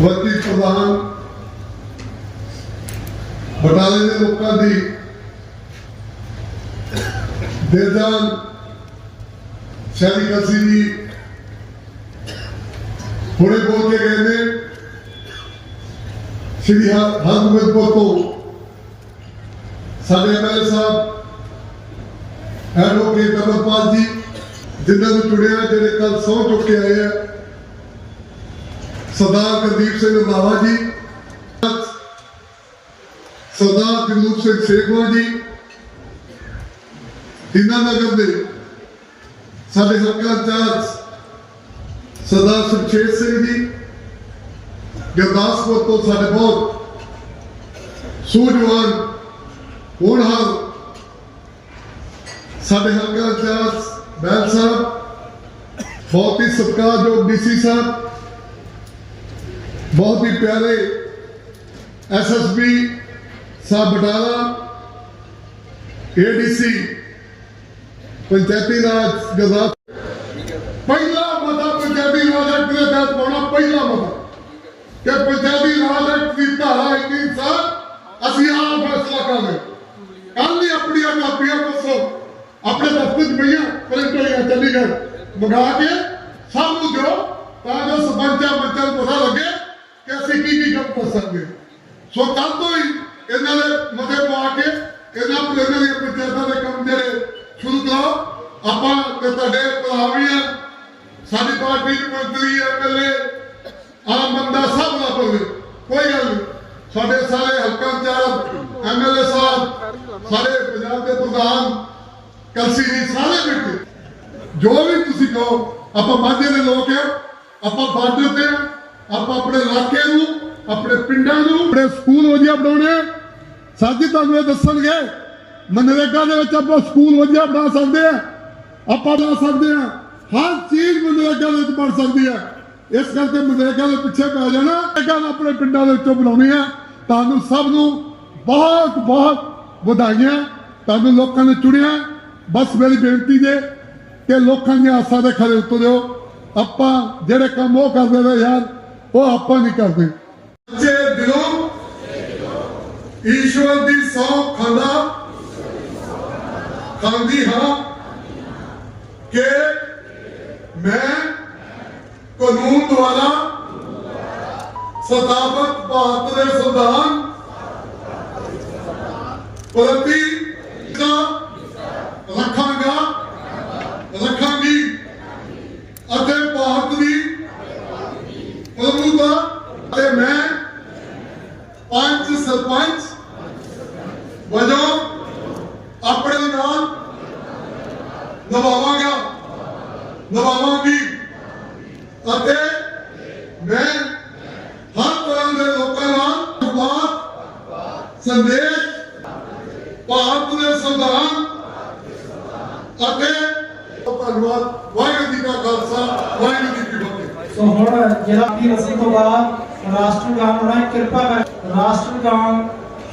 ਵਰਤੀ ਪ੍ਰਧਾਨ ਬਟਾਲੇ ਦੇ ਲੋਕਾਂ ਦੀ ਦਿਲਜਾਨ ਸ਼ਾਦੀ ਕਸੀ ਜੀ ਹੁਣੇ ਬੋਲ ਕੇ ਗਏ ਨੇ। ਸ਼੍ਰੀ ਹਰਗੋਬਿੰਦਪੁਰ ਤੋਂ ਸਾਡੇ ਐਮਐਲਏ ਸਾਹਿਬ, ਐਡਵੋਕੇਟ ਅਮਰਪਾਲ ਜੀ, ਜਿਨ੍ਹਾਂ ਨੂੰ ਚੁਣਿਆ, ਜਿਹੜੇ ਕੱਲ ਸਹੁੰ ਚੁੱਕ ਕੇ ਆਏ ਆ। ਸਰਦਾਰ ਗੁਰਦੀਪ ਸਿੰਘ ਰੰਧਾਵਾ ਜੀ ਸਰਦਾਰ ਜਗਰੂਪ ਸਿੰਘ ਸੇਖਵਾ ਜੀ ਦੀਨਾ ਨਗਰ ਦੇ ਸਾਡੇ ਹਲਕਾ ਇੰਚਾਰਜ ਸਰਦਾਰ ਸੁਖਚੇਤ ਸਿੰਘ ਜੀ ਗੁਰਦਾਸਪੁਰ ਤੋਂ ਸਾਡੇ ਬਹੁਤ ਸੂਝਵਾਨ ਹੋਣਹਾਰ ਸਾਡੇ ਹਲਕਾ ਇੰਚਾਰਜ ਬੈਲ ਸਾਹਿਬ ਬਹੁਤ ਹੀ ਸਤਿਕਾਰਯੋਗ ਡੀਸੀ ਸਾਹਿਬ ਬਹੁਤ ਹੀ ਪਿਆਰੇ ਐਸਐਸਪੀ ਸਾਹਿਬ ਬਟਾਲਾ ਏਡੀਸੀ ਪੰਚਾਇਤੀ ਰਾਜ ਗਜ਼ਾਤ ਪਹਿਲਾ ਮਤਾ ਪੰਜਾਬੀ ਰਾਜ ਐਕਟ ਦੇ ਤਹਿਤ ਪਾਉਣਾ, ਪਹਿਲਾ ਮਤਾ। ਕਿ ਪੰਜਾਬੀ ਰਾਜ ਐਕਟ ਦੀ ਧਾਰਾ 21 ਸਾਲ ਅਸੀਂ ਆਪ ਫੈਸਲਾ ਕਰਾਂਗੇ ਕੱਲ ਹੀ। ਆਪਣੀਆਂ ਕਾਪੀਆਂ ਕੋਸੋ ਆਪਣੇ ਦਫ਼ਤਰ ਚ ਪਈਆਂ ਪ੍ਰਿੰਟ ਹੋਈਆਂ ਚੰਡੀਗੜ੍ਹ। ਮੰਗਾ ਕੇ ਸਭ ਨੂੰ ਦਿਓ, ਤਾਂ ਜੋ ਸਰਪੰਚਾਂ ਬੱਚਿਆਂ ਨੂੰ ਪਤਾ ਲੱਗੇ ਕਿ ਅਸੀਂ ਕੀ ਕੀ ਕੰਮ ਕਰ ਸਕਦੇ ਸੋ ਕੱਲ ਤੋਂ ਹੀ ਇਹਨਾਂ ਦੇ ਮਤੇ ਪਾ ਕੇ ਇਹਨਾਂ ਪਲੇਨਾਂ ਦੀਆਂ ਪੰਚਾਇਤਾਂ ਦੇ ਕੰਮ ਜਿਹੜੇ ਸ਼ੁਰੂ ਕਰੋ ਆਪਾਂ ਤੇ ਤੁਹਾਡੇ ਭਰਾ ਸਾਡੀ ਪਾਰਟੀ ਦੇ ਮੰਤਰੀ ਐਮਐਲਏ ਆਮ ਬੰਦਾ ਸਭ ਦਾ ਪਵੇ ਕੋਈ ਗੱਲ ਨਹੀਂ। ਸਾਡੇ ਸਾਰੇ ਹਲਕਾ ਚਾਰ ਐਮਐਲਏ ਸਾਹਿਬ, ਸਾਰੇ ਪੰਜਾਬ ਦੇ ਪ੍ਰਧਾਨ, ਕਲਸੀ ਜੀ ਸਾਰੇ ਬੈਠੇ ਜੋ ਵੀ ਤੁਸੀਂ ਕਹੋ, ਆਪਾਂ ਮਾਝੇ ਦੇ ਲੋਕ ਆ, ਆਪਾਂ ਬਾਰਡਰ ਤੇ ਆ ਆਪਾਂ ਆਪਣੇ ਇਲਾਕੇ ਨੂੰ, ਆਪਣੇ ਪਿੰਡਾਂ ਨੂੰ, ਆਪਣੇ ਸਕੂਲ ਵਧੀਆ ਬਣਾਉਣੇ। ਆ। ਸਾਡੀ ਤੁਹਾਨੂੰ ਇਹ ਦੱਸਣਗੇ, ਮਨਰੇਗਾ ਦੇ ਵਿੱਚ ਆਪਾਂ ਸਕੂਲ ਵਧੀਆ ਬਣਾ ਸਕਦੇ ਆ ਆਪਾਂ ਬਣਾ ਸਕਦੇ ਆ ਹਰ ਚੀਜ਼ ਮਨਰੇਗਾ ਦੇ ਵਿੱਚ ਬਣ ਸਕਦੀ ਹੈ। ਇਸ ਕਰਕੇ ਮਨਰੇਗਾ ਦੇ ਪਿੱਛੇ ਪੈ ਜਾਣਾ। ਇਹ ਆਪਣੇ ਪਿੰਡਾਂ ਦੇ ਵਿੱਚੋਂ ਬਣਾਉਣੀ ਆ ਤੁਹਾਨੂੰ ਸਭ ਨੂੰ ਬਹੁਤ ਬਹੁਤ ਵਧਾਈਆਂ। ਤੁਹਾਨੂੰ ਲੋਕਾਂ ਨੇ ਚੁਣਿਆ। ਬਸ ਮੇਰੀ ਬੇਨਤੀ ਜੇ ਕਿ ਲੋਕਾਂ ਦੀਆਂ ਆਸਾਂ ਦੇ ਖਰੇ ਉਤਰਿਓ ਆਪਾਂ ਜਿਹੜੇ ਕੰਮ ਉਹ ਕਰਦੇ ਨੇ ਯਾਰ ਉਹ ਆਪਾਂ ਨਹੀਂ ਕਰਦੇ। ਸੱਚੇ ਦਿਲੋਂ ਈਸ਼ਵਰ ਦੀ ਸੌ ਖਾਂਦਾ ਖਾਂਦੀ ਹਾਂ ਕਿ ਮੈਂ ਕਾਨੂੰਨ ਦੁਆਰਾ ਸਤਾਬਤ ਭਾਰਤ ਦੇ ਸੰਵਿਧਾਨ ਪ੍ਰਤੀ ਦਾ ਰੱਖਾਂਗਾ ਰੱਖਾਂਗੀ ਅਤੇ ਭਾਰਤ ਦੀ ਪ੍ਰਭੂਤਾ ਅਤੇ ਮੈਂ ਪੰਜ ਸਰਪੰਚ ਵਜੋਂ ਆਪਣੇ ਨਾਲ ਨਿਭਾਵਾਂਗਾ, ਨਿਭਾਵਾਂਗੀ। ਅਤੇ ਮੈਂ ਹਰ ਤਰ੍ਹਾਂ ਦੇ ਲੋਕਾਂ ਨਾਲ ਬਾਤ ਸੰਦੇਸ਼, ਭਾਰਤ ਦੇ ਸੰਵਿਧਾਨ ਅਤੇ ਧੰਨਵਾਦ। ਵਾਹਿਗੁਰੂ ਜੀ ਕਾ ਖਾਲਸਾ, ਵਾਹਿਗੁਰੂ ਜੀ ਕੀ ਫਤਿਹ। ਸੋ ਹੁਣ ਜਿਹੜਾ ਵੀ ਅਸੀਂ ਤੋਂ ਬਾਅਦ ਰਾਸ਼ਟਰਗਾਨ ਹੋਣਾ ਕਿਰਪਾ ਕਰ ਰਾਸ਼ਟਰਗਾਨ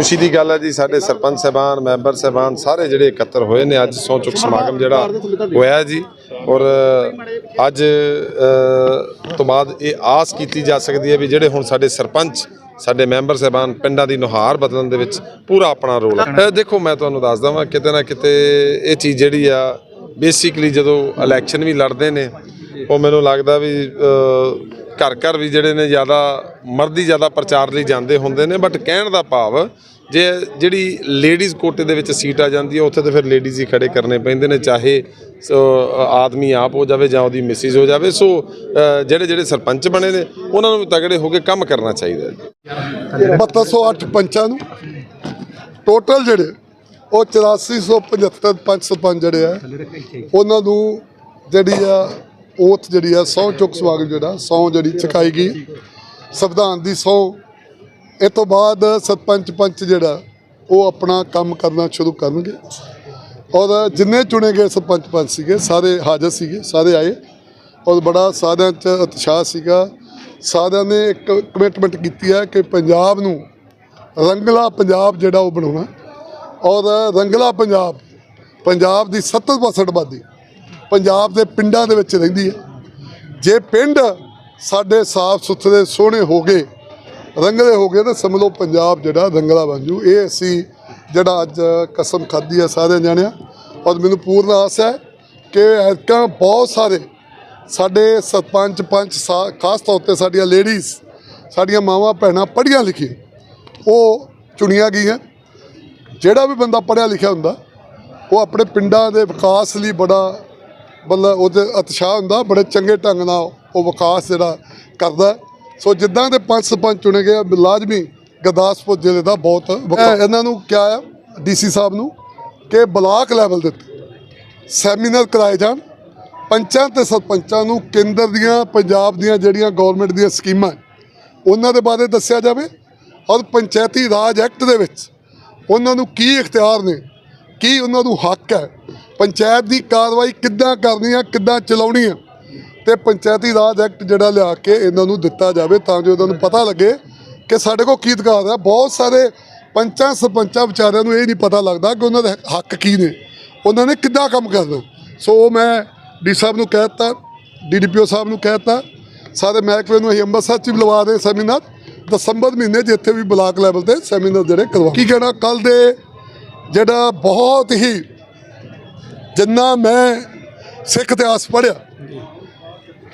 ਖੁਸ਼ੀ ਦੀ ਗੱਲ ਹੈ ਜੀ, ਸਾਡੇ ਸਰਪੰਚ ਸਾਹਿਬਾਨ, ਮੈਂਬਰ ਸਾਹਿਬਾਨ ਸਾਰੇ ਜਿਹੜੇ ਇਕੱਤਰ ਹੋਏ ਨੇ ਅੱਜ ਸਹੁੰ ਚੁੱਕ ਸਮਾਗਮ ਜਿਹੜਾ ਹੋਇਆ ਜੀ। ਔਰ ਅੱਜ ਤੋਂ ਬਾਅਦ ਇਹ ਆਸ ਕੀਤੀ ਜਾ ਸਕਦੀ ਹੈ ਵੀ ਜਿਹੜੇ ਹੁਣ ਸਾਡੇ ਸਰਪੰਚ, ਸਾਡੇ ਮੈਂਬਰ ਸਾਹਿਬਾਨ ਪਿੰਡਾਂ ਦੀ ਨੁਹਾਰ ਬਦਲਣ ਦੇ ਵਿੱਚ ਪੂਰਾ ਆਪਣਾ ਰੋਲ ਹੈ ਦੇਖੋ, ਮੈਂ ਤੁਹਾਨੂੰ ਦੱਸ ਵਾਂ ਕਿਤੇ ਨਾ ਕਿਤੇ ਇਹ ਚੀਜ਼ ਜਿਹੜੀ ਆ ਬੇਸਿਕਲੀ ਜਦੋਂ ਇਲੈਕਸ਼ਨ ਵੀ ਲੜਦੇ ਨੇ, ਉਹ ਮੈਨੂੰ ਲੱਗਦਾ ਵੀ ਘਰ ਘਰ ਵੀ ਜਿਹੜੇ ਨੇ ਜ਼ਿਆਦਾ, ਮਰਦੀ ਜ਼ਿਆਦਾ ਪ੍ਰਚਾਰ ਲਈ ਜਾਂਦੇ ਹੁੰਦੇ ਨੇ ਬਟ ਕਹਿਣ ਦਾ ਭਾਵ ਜੇ ਜਿਹੜੀ ਲੇਡੀਜ਼ ਕੋਟੇ ਦੇ ਵਿੱਚ ਸੀਟ ਆ ਜਾਂਦੀ ਹੈ, ਉੱਥੇ ਤੇ ਫਿਰ ਲੇਡੀਜ਼ ਹੀ ਖੜੇ ਕਰਨੇ ਪੈਂਦੇ ਨੇ, ਚਾਹੇ ਆਦਮੀ ਆਪ ਹੋ ਜਾਵੇ ਜਾਂ ਉਹਦੀ ਮਿਸਿਸ ਹੋ ਜਾਵੇ, ਸੋ ਜਿਹੜੇ ਜਿਹੜੇ ਸਰਪੰਚ ਬਣੇ ਨੇ, ਉਹਨਾਂ ਨੂੰ ਵੀ ਤਗੜੇ ਹੋ ਕੇ ਕੰਮ ਕਰਨਾ ਚਾਹੀਦਾ ਹੈ। 7208 ਪੰਚਾਂ ਨੂੰ ਟੋਟਲ ਜਿਹੜੇ, ਉਹ 8475 ਪੰਜ ਸਰਪੰਚ ਜਿਹੜੇ ਆ, ਉਹਨਾਂ ਨੂੰ ਜਿਹੜੀ ਆ ਓਥ ਜਿਹੜੀ ਆ ਸਹੁੰ ਚੁੱਕ ਸਵਾਗਤ ਜਿਹੜਾ ਸਹੁੰ ਜਿਹੜੀ ਚੁਕਾਈ ਗਈ। ਸੰਵਿਧਾਨ ਦੀ ਸਹੁੰ ਇਹ ਤੋਂ ਬਾਅਦ ਸਰਪੰਚ ਪੰਚ ਜਿਹੜਾ, ਉਹ ਆਪਣਾ ਕੰਮ ਕਰਨਾ ਸ਼ੁਰੂ ਕਰਨਗੇ। ਔਰ ਜਿੰਨੇ ਚੁਣੇ ਗਏ ਸਰਪੰਚ ਪੰਚ ਸੀਗੇ, ਸਾਰੇ ਹਾਜ਼ਰ ਸੀਗੇ, ਸਾਰੇ ਆਏ। ਔਰ ਬੜਾ ਸਾਰਿਆਂ 'ਚ ਉਤਸ਼ਾਹ ਸੀਗਾ। ਸਾਰਿਆਂ ਨੇ ਇੱਕ ਕਮਿਟਮੈਂਟ ਕੀਤੀ ਹੈ ਕਿ ਪੰਜਾਬ ਨੂੰ ਰੰਗਲਾ ਪੰਜਾਬ ਜਿਹੜਾ ਉਹ ਬਣਾਉਣਾ। ਔਰ ਰੰਗਲਾ ਪੰਜਾਬ ਪੰਜਾਬ ਦੀ 70% ਆਬਾਦੀ। ਪੰਜਾਬ ਦੇ ਪਿੰਡਾਂ ਦੇ ਵਿੱਚ ਰਹਿੰਦੀ ਹੈ। ਜੇ ਪਿੰਡ ਸਾਡੇ ਸਾਫ਼ ਸੁਥਰੇ, ਸੋਹਣੇ ਹੋ ਗਏ, ਰੰਗਲੇ ਹੋ ਗਏ, ਤਾਂ ਸਮਝ ਲਓ ਪੰਜਾਬ ਜਿਹੜਾ ਰੰਗਲਾ ਬਣ ਜੂ। ਇਹ ਅਸੀਂ ਜਿਹੜਾ ਅੱਜ ਕਸਮ ਖਾਧੀ ਹੈ ਸਾਰੇ ਜਾਣਿਆ, ਔਰ ਮੈਨੂੰ ਪੂਰਨ ਆਸ ਹੈ ਕਿ ਐਤਕਾਂ ਬਹੁਤ ਸਾਰੇ ਸਾਡੇ ਸਰਪੰਚ, ਪੰਚ, ਸਾ- ਖਾਸ ਤੌਰ ਤੇ ਸਾਡੀਆਂ ਲੇਡੀਜ਼ ਸਾਡੀਆਂ ਮਾਵਾਂ, ਭੈਣਾਂ ਪੜ੍ਹੀਆਂ ਲਿਖੀਆਂ, ਉਹ ਚੁਣੀਆਂ ਗਈਆਂ। ਜਿਹੜਾ ਵੀ ਬੰਦਾ ਪੜ੍ਹਿਆ ਲਿਖਿਆ ਹੁੰਦਾ, ਉਹ ਆਪਣੇ ਪਿੰਡਾਂ ਦੇ ਵਿਕਾਸ ਲਈ ਬੜਾ ਮਤਲਬ ਉਹਦੇ ਉਤਸ਼ਾਹ ਹੁੰਦਾ, ਬੜੇ ਚੰਗੇ ਢੰਗ ਨਾਲ ਉਹ ਵਿਕਾਸ ਜਿਹੜਾ ਕਰਦਾ ਸੋ ਜਿੱਦਾਂ ਦੇ ਪੰਜ ਸਰਪੰਚ ਚੁਣੇ ਗਏ ਲਾਜ਼ਮੀ ਗੁਰਦਾਸਪੁਰ ਜ਼ਿਲ੍ਹੇ ਦਾ ਬਹੁਤ ਵਿਕਾਸ- ਇਹਨਾਂ ਨੂੰ ਕਿਹਾ ਆ ਡੀਸੀ ਸਾਹਿਬ ਨੂੰ, ਕਿ ਬਲਾਕ ਲੈਵਲ ਦੇ ਉੱਤੇ ਸੈਮੀਨਾਰ ਕਰਾਏ ਜਾਣ। ਪੰਚਾਂ ਤੇ ਸਰਪੰਚਾਂ ਨੂੰ ਕੇਂਦਰ ਦੀਆਂ, ਪੰਜਾਬ ਦੀਆਂ ਜਿਹੜੀਆਂ ਗਵਰਨਮੈਂਟ ਦੀਆਂ ਸਕੀਮਾਂ ਉਹਨਾਂ ਦੇ ਬਾਰੇ ਦੱਸਿਆ ਜਾਵੇ ਔਰ ਪੰਚਾਇਤੀ ਰਾਜ ਐਕਟ ਦੇ ਵਿੱਚ ਉਹਨਾਂ ਨੂੰ ਕੀ ਇਖਤਿਆਰ ਨੇ, ਕੀ ਉਹਨਾਂ ਨੂੰ ਹੱਕ ਹੈ ਪੰਚਾਇਤ ਦੀ ਕਾਰਵਾਈ ਕਿੱਦਾਂ ਕਰਨੀ ਆ, ਕਿੱਦਾਂ ਚਲਾਉਣੀ ਆ, ਤੇ ਪੰਚਾਇਤੀ ਰਾਜ ਐਕਟ ਜਿਹੜਾ ਲਿਆ ਕੇ ਇਹਨਾਂ ਨੂੰ ਦਿੱਤਾ ਜਾਵੇ ਤਾਂ ਜੋ ਇਹਨਾਂ ਨੂੰ ਪਤਾ ਲੱਗੇ ਕਿ ਸਾਡੇ ਕੋਲ ਕੀ ਅਧਿਕਾਰ ਹੈ ਬਹੁਤ ਸਾਰੇ ਪੰਚਾਂ, ਸਰਪੰਚਾਂ ਵਿਚਾਰਿਆਂ ਨੂੰ ਇਹ ਨਹੀਂ ਪਤਾ ਲੱਗਦਾ ਕਿ ਉਹਨਾਂ ਦੇ ਹੱਕ ਕੀ ਨੇ। ਉਹਨਾਂ ਨੇ ਕਿੱਦਾਂ ਕੰਮ ਕਰਨਾ। ਸੋ ਮੈਂ ਡੀ ਸਾਹਿਬ ਨੂੰ ਕਹਿ ਦਿੱਤਾ ਡੀਡੀਪੀਓ ਸਾਹਿਬ ਨੂੰ ਕਹਿ ਦਿੱਤਾ। ਸਾਰੇ ਮਹਿਕਮੇ ਨੂੰ ਅਸੀਂ ਅੰਮ੍ਰਿਤਸਰ ਚ ਵੀ ਲਵਾ ਦੇ ਸੈਮੀਨਾਰ। ਦਸੰਬਰ ਮਹੀਨੇ ਜਿੱਥੇ ਵੀ ਬਲਾਕ ਲੈਵਲ ਤੇ ਸੈਮੀਨਾਰ ਜਿਹੜੇ ਕਰਵਾ ਕੀ ਕਹਿਣਾ? ਕੱਲ ਦੇ ਜਿਹੜਾ ਬਹੁਤ ਹੀ ਜਿੰਨਾ ਮੈਂ ਸਿੱਖ ਇਤਿਹਾਸ ਪੜ੍ਹਿਆ,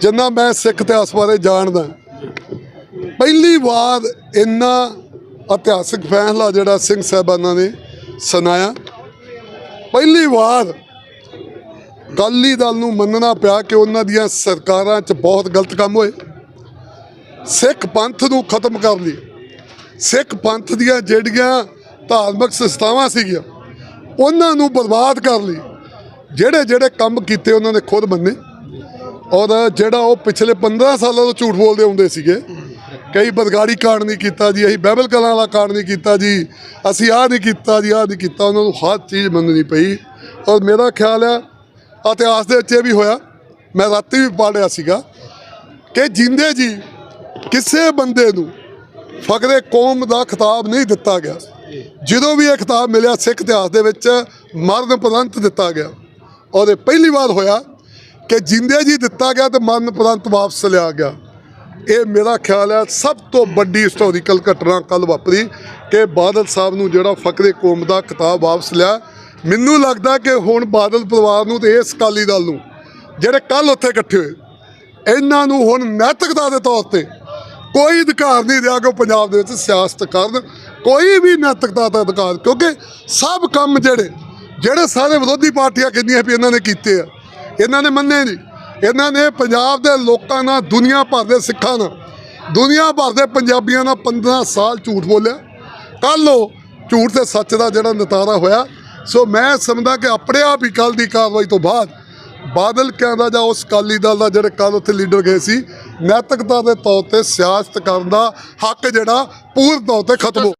ਜਿੰਨਾ ਮੈਂ ਸਿੱਖ ਇਤਿਹਾਸ ਬਾਰੇ ਜਾਣਦਾ, ਪਹਿਲੀ ਵਾਰ ਇੰਨਾ ਇਤਿਹਾਸਿਕ ਫੈਸਲਾ ਜਿਹੜਾ ਸਿੰਘ ਸਾਹਿਬਾਨਾਂ ਨੇ ਸੁਣਾਇਆ। ਪਹਿਲੀ ਵਾਰ ਅਕਾਲੀ ਦਲ ਨੂੰ ਮੰਨਣਾ ਪਿਆ ਕਿ ਉਹਨਾਂ ਦੀਆਂ ਸਰਕਾਰਾਂ 'ਚ ਬਹੁਤ ਗਲਤ ਕੰਮ ਹੋਏ। ਸਿੱਖ ਪੰਥ ਨੂੰ ਖਤਮ ਕਰ ਲਈ। ਸਿੱਖ ਪੰਥ ਦੀਆਂ ਜਿਹੜੀਆਂ ਧਾਰਮਿਕ ਸੰਸਥਾਵਾਂ ਸੀਗੀਆਂ, ਉਹਨਾਂ ਨੂੰ ਬਰਬਾਦ ਕਰ ਲਈ। ਜਿਹੜੇ ਜਿਹੜੇ ਕੰਮ ਕੀਤੇ ਉਹਨਾਂ ਨੇ ਖੁਦ ਮੰਨੇ ਔਰ ਜਿਹੜਾ ਉਹ ਪਿਛਲੇ 15 ਸਾਲਾਂ ਤੋਂ ਝੂਠ ਬੋਲਦੇ ਹੁੰਦੇ ਸੀਗੇ, ਕਈ ਬਦਗਾੜੀ ਕਾਂਡ ਨਹੀਂ ਕੀਤਾ ਜੀ, ਅਸੀਂ ਬਾਈਬਲ ਕਲਾਂ ਵਾਲਾ ਕਾਂਡ ਨਹੀਂ ਕੀਤਾ ਜੀ, ਅਸੀਂ ਆਹ ਨਹੀਂ ਕੀਤਾ ਜੀ, ਆਹ ਨਹੀਂ ਕੀਤਾ, ਉਹਨਾਂ ਨੂੰ ਹਰ ਚੀਜ਼ ਮੰਨਣੀ ਪਈ। ਔਰ ਮੇਰਾ ਖਿਆਲ ਆ, ਇਤਿਹਾਸ ਦੇ ਵਿੱਚ ਇਹ ਵੀ ਹੋਇਆ, ਮੈਂ ਰਾਤੀ ਵੀ ਪੜ੍ਹਿਆ ਸੀਗਾ ਕਿ ਜਿੰਦੇ ਜੀ ਕਿਸੇ ਬੰਦੇ ਨੂੰ ਫਕਰੇ ਕੌਮ ਦਾ ਖਿਤਾਬ ਨਹੀਂ ਦਿੱਤਾ ਗਿਆ। ਜਦੋਂ ਵੀ ਇਹ ਖਿਤਾਬ ਮਿਲਿਆ ਸਿੱਖ ਇਤਿਹਾਸ ਦੇ ਵਿੱਚ, ਮਰਨ ਉਪਰੰਤ ਦਿੱਤਾ ਗਿਆ। ਔਰ ਇਹ ਪਹਿਲੀ ਵਾਰ ਹੋਇਆ ਕਿ ਜਿੰਦੇ ਜੀ ਦਿੱਤਾ ਗਿਆ ਤੇ ਮਨ ਉਪਰੰਤ ਵਾਪਸ ਲਿਆ ਗਿਆ। ਇਹ ਮੇਰਾ ਖਿਆਲ ਹੈ ਸਭ ਤੋਂ ਵੱਡੀ ਹਿਸਟੋਰੀਕਲ ਘਟਨਾ ਕੱਲ ਵਾਪਰੀ ਕਿ ਬਾਦਲ ਸਾਹਿਬ ਨੂੰ ਜਿਹੜਾ ਫਕਰੇ ਕੌਮ ਦਾ ਕਿਤਾਬ ਵਾਪਸ ਲਿਆ। ਮੈਨੂੰ ਲੱਗਦਾ ਕਿ ਹੁਣ ਬਾਦਲ ਪਰਿਵਾਰ ਨੂੰ ਤੇ ਇਸ ਅਕਾਲੀ ਦਲ ਨੂੰ, ਜਿਹੜੇ ਕੱਲ ਉੱਥੇ ਇਕੱਠੇ ਹੋਏ, ਇਹਨਾਂ ਨੂੰ ਹੁਣ ਨੈਤਿਕਤਾ ਦੇ ਤੌਰ ਤੇ ਕੋਈ ਅਧਿਕਾਰ ਨਹੀਂ ਰਿਹਾ ਕਿ ਉਹ ਪੰਜਾਬ ਦੇ ਵਿੱਚ ਸਿਆਸਤ ਕਰਨ, ਕੋਈ ਵੀ ਨੈਤਿਕਤਾ ਦਾ ਅਧਿਕਾਰ, ਕਿਉਂਕਿ ਸਭ ਕੰਮ ਜਿਹੜੇ ਜਿਹੜੇ ਸਾਰੇ ਵਿਰੋਧੀ ਪਾਰਟੀਆਂ ਕਹਿੰਦੀਆਂ ਵੀ ਇਹਨਾਂ ਨੇ ਕੀਤੇ ਆ, ਇਹਨਾਂ ਨੇ ਮੰਨੇ ਨਹੀਂ। ਇਹਨਾਂ ਨੇ ਪੰਜਾਬ ਦੇ ਲੋਕਾਂ ਨਾਲ ਦੁਨੀਆ ਭਰ ਦੇ ਸਿੱਖਾਂ ਨਾਲ, ਦੁਨੀਆ ਭਰ ਦੇ ਪੰਜਾਬੀਆਂ ਨਾਲ 15 ਸਾਲ ਝੂਠ ਬੋਲਿਆ। ਕੱਲ ਉਹ ਝੂਠ ਤੇ ਸੱਚ ਦਾ ਜਿਹੜਾ ਨਤਾਰਾ ਹੋਇਆ, ਸੋ ਮੈਂ ਸਮਝਦਾ ਕਿ ਆਪਣੇ ਆਪ ਹੀ ਕੱਲ ਦੀ ਕਾਰਵਾਈ ਤੋਂ ਬਾਅਦ ਬਾਦਲ ਕਹਿੰਦਾ ਜਾਂ ਉਸ ਅਕਾਲੀ ਦਲ ਦਾ ਜਿਹੜੇ ਕੱਲ ਉੱਥੇ ਲੀਡਰ ਗਏ ਸੀ, ਨੈਤਿਕਤਾ ਦੇ ਤੌਰ ਤੇ ਸਿਆਸਤ ਕਰਨ ਦਾ ਹੱਕ ਜਿਹੜਾ ਪੂਰਨ ਤੌਰ ਤੇ ਖਤਮ ਹੋ